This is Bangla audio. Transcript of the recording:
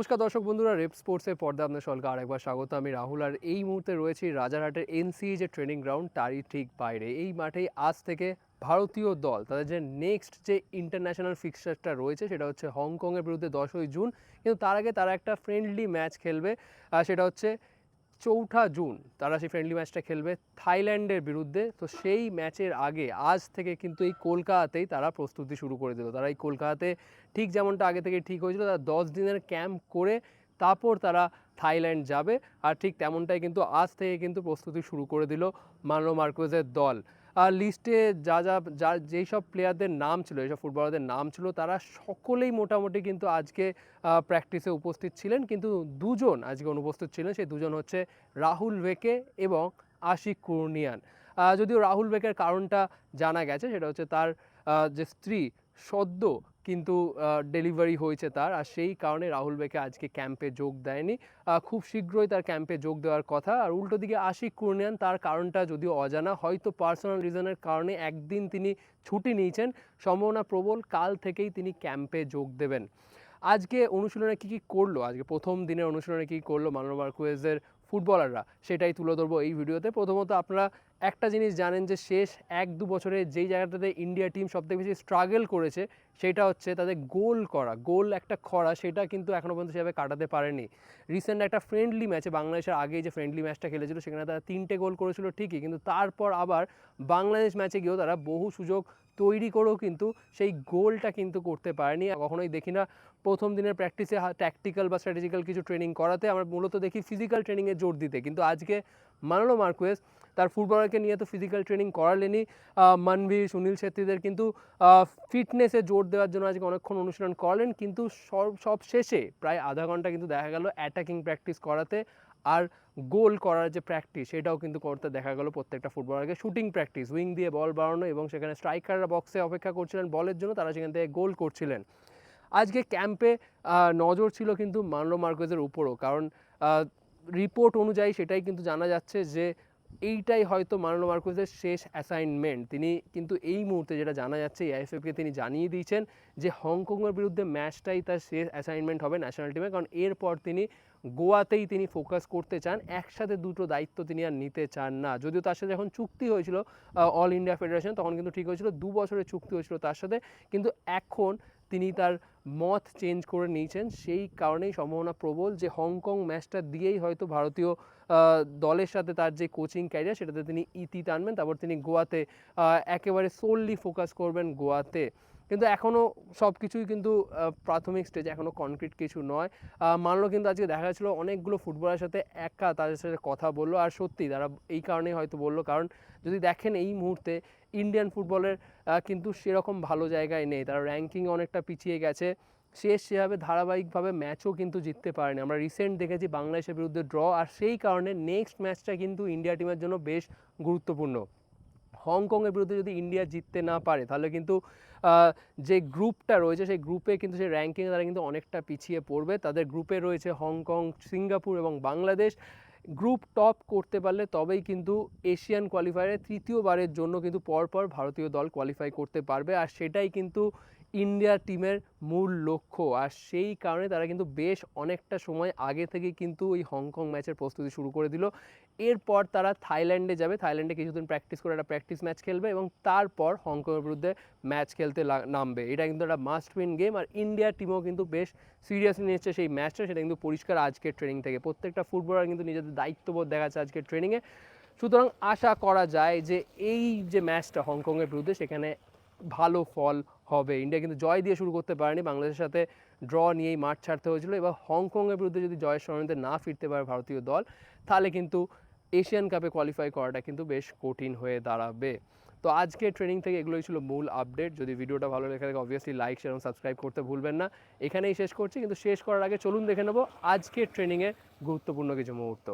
নমস্কার দর্শক বন্ধুরা রেপ স্পোর্টসের পর্দা আপনার সকলকে আরেকবার স্বাগত। আমি রাহুল আর এই মুহূর্তে রয়েছি রাজারহাটের এনসি যে ট্রেনিং গ্রাউন্ড, তারই ঠিক বাইরে। এই মাঠেই আজ থেকে ভারতীয় দল, তাদের যে নেক্সট যে ইন্টারন্যাশনাল ফিক্সারটা রয়েছে, সেটা হচ্ছে হংকংয়ের বিরুদ্ধে দশই জুন। কিন্তু তার আগে তারা একটা ফ্রেন্ডলি ম্যাচ খেলবে সেটা হচ্ছে চৌঠা জুন তারা সেই ফ্রেন্ডলি ম্যাচটা খেলবে থাইল্যান্ডের বিরুদ্ধে। তো সেই ম্যাচের আগে, আজ থেকে কিন্তু এই কলকাতাতেই তারা প্রস্তুতি শুরু করে দিল। তারা এই কলকাতাতে ঠিক যেমনটা আগে থেকে ঠিক হয়েছিল, তারা দশ দিনের ক্যাম্প করে তারপর তারা থাইল্যান্ড যাবে। আর ঠিক তেমনটাই কিন্তু আজ থেকে কিন্তু প্রস্তুতি শুরু করে দিল মানো মার্কোজের দল। আর লিস্টে যা যা যা, যেই সব প্লেয়ারদের নাম ছিল এইসব ফুটবলারদের নাম ছিল, তারা সকলেই মোটামুটি কিন্তু আজকে প্র্যাকটিসে উপস্থিত ছিলেন। কিন্তু দুজন আজকে অনুপস্থিত ছিলেন, সেই দুজন হচ্ছে রাহুল ভেকে এবং আশিক কুর্নিয়ান। যদিও রাহুল বেকের কারণটা জানা গেছে, সেটা হচ্ছে তার যে স্ত্রী সদ্য কিন্তু ডেলিভারি হয়েছে তার। আর সেই কারণে রাহুল বেকে আজকে ক্যাম্পে যোগ দেয়নি। খুব শীঘ্রই তার ক্যাম্পে যোগ দেওয়ার কথা। আর উল্টো দিকে আশিক কুর্নিয়ান, তার কারণটা যদিও অজানা, হয়তো পার্সোনাল রিজনের কারণে একদিন তিনি ছুটি নিয়েছেন। সম্ভাবনা প্রবল, কাল থেকেই তিনি ক্যাম্পে যোগ দেবেন। আজকে অনুশীলনে কী কী করল? আজকে প্রথম দিনের অনুশীলনে কী করল মানব মার্কুয়েজের ফুটবলাররা সেটাই তুলে ধরবো এই ভিডিওতে। প্রথমত আপনারা একটা জিনিস জানেন যে শেষ এক দু বছরে যেই জায়গাটাতে ইন্ডিয়া টিম সবথেকে বেশি স্ট্রাগল করেছে, সেটা হচ্ছে তাদের গোল করা, গোল একটা খরা সেটা কিন্তু এখনও পর্যন্ত সেভাবে কাটাতে পারেনি। রিসেন্ট একটা ফ্রেন্ডলি ম্যাচে বাংলাদেশের আগে যে ফ্রেন্ডলি ম্যাচটা খেলেছিল, সেখানে তারা তিনটে গোল করেছিল ঠিকই, কিন্তু তারপর আবার বাংলাদেশ ম্যাচে গিয়েও তারা বহু সুযোগ তৈরি করেও কিন্তু সেই গোলটা কিন্তু করতে পারেনি। কখনোই দেখি না প্রথম দিনের প্র্যাকটিসে ট্যাকটিক্যাল বা স্ট্র্যাটেজিক্যাল কিছু ট্রেনিং করাতে, আমরা মূলত দেখি ফিজিক্যাল ট্রেনিংয়ে জোর দিতে। কিন্তু আজকে মানলো মার্কুয়েস তার ফুটবলারকে নিয়ে তো ফিজিক্যাল ট্রেনিং করালেনি মানভীর সুনীল ছেত্রীদের কিন্তু ফিটনেসে জোর দেওয়ার জন্য আজকে অনেকক্ষণ অনুশীলন করালেন, কিন্তু সব সব শেষে প্রায় আধা ঘণ্টা কিন্তু দেখা গেল অ্যাটাকিং প্র্যাকটিস করাতে আর গোল করার যে প্র্যাকটিস সেটাও কিন্তু করতে দেখা গেল প্রত্যেকটা ফুটবলারকে। শুটিং প্র্যাকটিস উইং দিয়ে বল বাড়ানো এবং সেখানে স্ট্রাইকাররা বক্সে অপেক্ষা করছিলেন বলের জন্য, তারা সেখান থেকে গোল করছিলেন। আজকে ক্যাম্পে নজর ছিল কিন্তু মানলো মার্কেজের উপরও, কারণ রিপোর্ট অনুযায়ী সেটাই কিন্তু জানা যাচ্ছে যে এইটাই হয়তো মানলো মার্কোজের শেষ অ্যাসাইনমেন্ট তিনি কিন্তু এই মুহূর্তে যেটা জানা যাচ্ছে এআইএফএফকে তিনি জানিয়ে দিয়েছেন যে হংকংয়ের বিরুদ্ধে ম্যাচটাই তার শেষ অ্যাসাইনমেন্ট হবে ন্যাশনাল টিমে কারণ এরপর তিনি গোয়াতেই তিনি ফোকাস করতে চান। একসাথে দুটো দায়িত্ব তিনি আর নিতে চান না। যদিও তার সাথে যখন চুক্তি হয়েছিল অল ইন্ডিয়া ফেডারেশন তখন কিন্তু ঠিক হয়েছিল, দু বছরের চুক্তি হয়েছিল তার সাথে। কিন্তু এখন তিনি তার মত চেঞ্জ করে নিয়েছেন। সেই কারণেই সম্ভাবনা প্রবল যে হংকং ম্যাচটা দিয়েই হয়তো ভারতীয় দলের সাথে তার যে কোচিং ক্যারিয়ার সেটাতে তিনি ইতি টানবেন। তারপর তিনি গোয়াতে একেবারে সোললি ফোকাস করবেন গোয়াতে। কিন্তু এখনও সব কিছুই কিন্তু প্রাথমিক স্টেজ এখনও কনক্রিট কিছু নয়। মানলো কিন্তু আজকে দেখা যাচ্ছিল অনেকগুলো ফুটবলের সাথে একা তাদের সাথে কথা বলল। আর সত্যি তারা এই কারণেই হয়তো বলল, কারণ যদি দেখেন এই মুহূর্তে ইন্ডিয়ান ফুটবলের কিন্তু সেরকম ভালো জায়গায় নেই। তারা র্যাঙ্কিং অনেকটা পিছিয়ে গেছে। শেষ সেভাবে ধারাবাহিকভাবে ম্যাচও কিন্তু জিততে পারেনি। আমরা রিসেন্ট দেখেছি বাংলাদেশের বিরুদ্ধে ড্র আর সেই কারণে নেক্সট ম্যাচটা কিন্তু ইন্ডিয়া টিমের জন্য বেশ গুরুত্বপূর্ণ। হংকংয়ের বিরুদ্ধে যদি ইন্ডিয়া জিততে না পারে, তাহলে কিন্তু যে গ্রুপটা রয়েছে, সেই গ্রুপে কিন্তু সেই র্যাঙ্কিংয়ে তারা কিন্তু অনেকটা পিছিয়ে পড়বে। তাদের গ্রুপে রয়েছে হংকং, সিঙ্গাপুর এবং বাংলাদেশ। গ্রুপ টপ করতে পারলে তবেই কিন্তু এশিয়ান কোয়ালিফায়ারে তৃতীয়বারের জন্য কিন্তু পরপর ভারতীয় দল কোয়ালিফাই করতে পারবে। আর সেটাই কিন্তু ইন্ডিয়া টিমের মূল লক্ষ্য। আর সেই কারণে তারা কিন্তু বেশ অনেকটা সময় আগে থেকে কিন্তু ওই হংকং ম্যাচের প্রস্তুতি শুরু করে দিল। এরপর তারা থাইল্যান্ডে যাবে। থাইল্যান্ডে কিছুদিন প্র্যাকটিস করে একটা প্র্যাকটিস ম্যাচ খেলবে এবং তারপর হংকংয়ের বিরুদ্ধে ম্যাচ খেলতে নামবে। এটা কিন্তু একটা মাস্ট উইন গেম আর ইন্ডিয়া টিমও কিন্তু বেশ সিরিয়াসলি নিচ্ছে সেই ম্যাচটা। সেটা কিন্তু পরিষ্কার আজকের ট্রেনিং থেকে। প্রত্যেকটা ফুটবলার কিন্তু নিজেদের দায়িত্ববোধ দেখাচ্ছে আজকের ট্রেনিংয়ে সুতরাং আশা করা যায় যে এই যে ম্যাচটা হংকংয়ের বিরুদ্ধে, সেখানে ভালো ফল হবে। ইন্ডিয়া কিন্তু জয় দিয়ে শুরু করতে পারেনি। বাংলাদেশের সাথে ড্র নিয়েই মাঠ ছাড়তে হয়েছিল। এবার হংকংয়ের বিরুদ্ধে যদি জয়ের সরণিতে না ফিরতে পারে ভারতীয় দল, তাহলে কিন্তু এশিয়ান কাপে কোয়ালিফাই করাটা কিন্তু বেশ কঠিন হয়ে দাঁড়াবে। তো আজকে ট্রেনিং থেকে এগুলোই ছিল মূল আপডেট যদি ভিডিওটা ভালো লেগে থাকে অবভিয়াসলি লাইক শেয়ার এবং সাবস্ক্রাইব করতে ভুলবেন না। এখানেই শেষ করছি। কিন্তু শেষ করার আগে চলুন দেখে নেব আজকের ট্রেনিংয়ের গুরুত্বপূর্ণ কিছু মুহূর্ত।